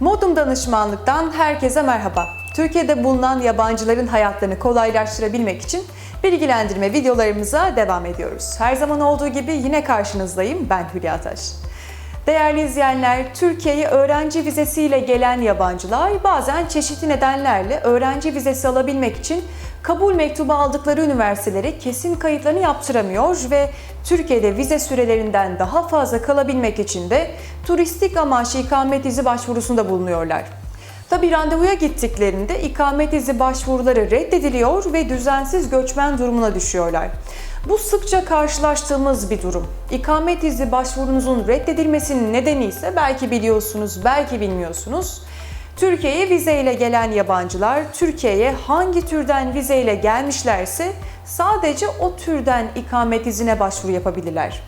Modum Danışmanlık'tan herkese merhaba. Türkiye'de bulunan yabancıların hayatlarını kolaylaştırabilmek için bilgilendirme videolarımıza devam ediyoruz. Her zaman olduğu gibi yine karşınızdayım. Ben Hülya Taş. Değerli izleyenler, Türkiye'ye öğrenci vizesiyle gelen yabancılar bazen çeşitli nedenlerle öğrenci vizesi alabilmek için kabul mektubu aldıkları üniversitelere kesin kayıtlarını yaptıramıyor ve Türkiye'de vize sürelerinden daha fazla kalabilmek için de turistik amaçlı ikamet izi başvurusunda bulunuyorlar. Tabi randevuya gittiklerinde ikamet izi başvuruları reddediliyor ve düzensiz göçmen durumuna düşüyorlar. Bu sıkça karşılaştığımız bir durum. İkamet izi başvurunuzun reddedilmesinin nedeni ise belki biliyorsunuz, belki bilmiyorsunuz. Türkiye'ye vizeyle gelen yabancılar Türkiye'ye hangi türden vizeyle gelmişlerse sadece o türden ikamet izine başvuru yapabilirler.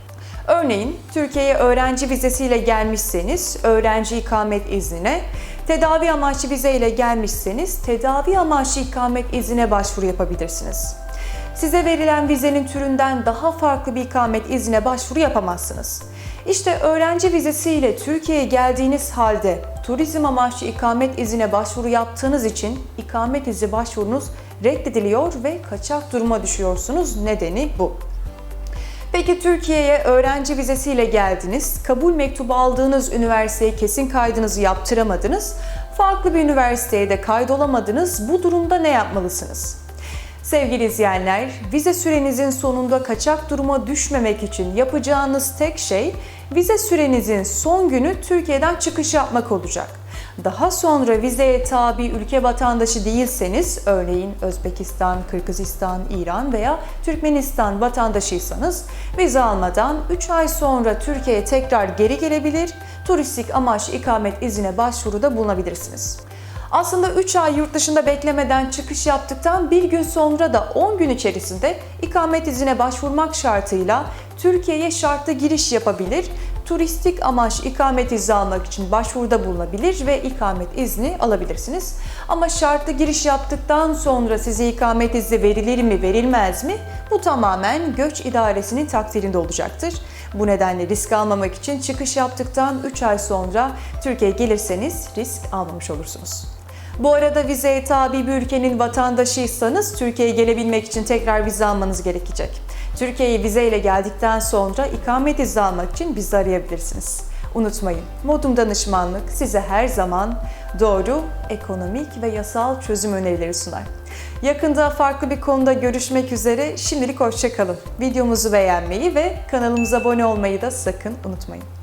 Örneğin Türkiye'ye öğrenci vizesiyle gelmişseniz öğrenci ikamet iznine, tedavi amaçlı vizeyle gelmişseniz tedavi amaçlı ikamet iznine başvuru yapabilirsiniz. Size verilen vizenin türünden daha farklı bir ikamet iznine başvuru yapamazsınız. İşte öğrenci vizesiyle Türkiye'ye geldiğiniz halde turizm amaçlı ikamet izine başvuru yaptığınız için ikamet izi başvurunuz reddediliyor ve kaçak duruma düşüyorsunuz. Nedeni bu. Peki Türkiye'ye öğrenci vizesiyle geldiniz, kabul mektubu aldığınız üniversiteye kesin kaydınızı yaptıramadınız, farklı bir üniversiteye de kaydolamadınız. Bu durumda ne yapmalısınız? Sevgili izleyenler, vize sürenizin sonunda kaçak duruma düşmemek için yapacağınız tek şey vize sürenizin son günü Türkiye'den çıkış yapmak olacak. Daha sonra vizeye tabi ülke vatandaşı değilseniz, örneğin Özbekistan, Kırgızistan, İran veya Türkmenistan vatandaşıysanız vize almadan 3 ay sonra Türkiye'ye tekrar geri gelebilir, turistik amaçlı ikamet izine başvuruda bulunabilirsiniz. Aslında 3 ay yurt dışında beklemeden çıkış yaptıktan bir gün sonra da 10 gün içerisinde ikamet izine başvurmak şartıyla Türkiye'ye şartlı giriş yapabilir, turistik amaç ikamet izni almak için başvuruda bulunabilir ve ikamet izni alabilirsiniz. Ama şartlı giriş yaptıktan sonra size ikamet izni verilir mi verilmez mi? Bu tamamen göç idaresinin takdirinde olacaktır. Bu nedenle risk almamak için çıkış yaptıktan 3 ay sonra Türkiye'ye gelirseniz risk almamış olursunuz. Bu arada vizeye tabi bir ülkenin vatandaşıysanız Türkiye'ye gelebilmek için tekrar vize almanız gerekecek. Türkiye'ye vizeyle geldikten sonra ikamet izni almak için bizi arayabilirsiniz. Unutmayın, Modum Danışmanlık size her zaman doğru, ekonomik ve yasal çözüm önerileri sunar. Yakında farklı bir konuda görüşmek üzere. Şimdilik hoşçakalın. Videomuzu beğenmeyi ve kanalımıza abone olmayı da sakın unutmayın.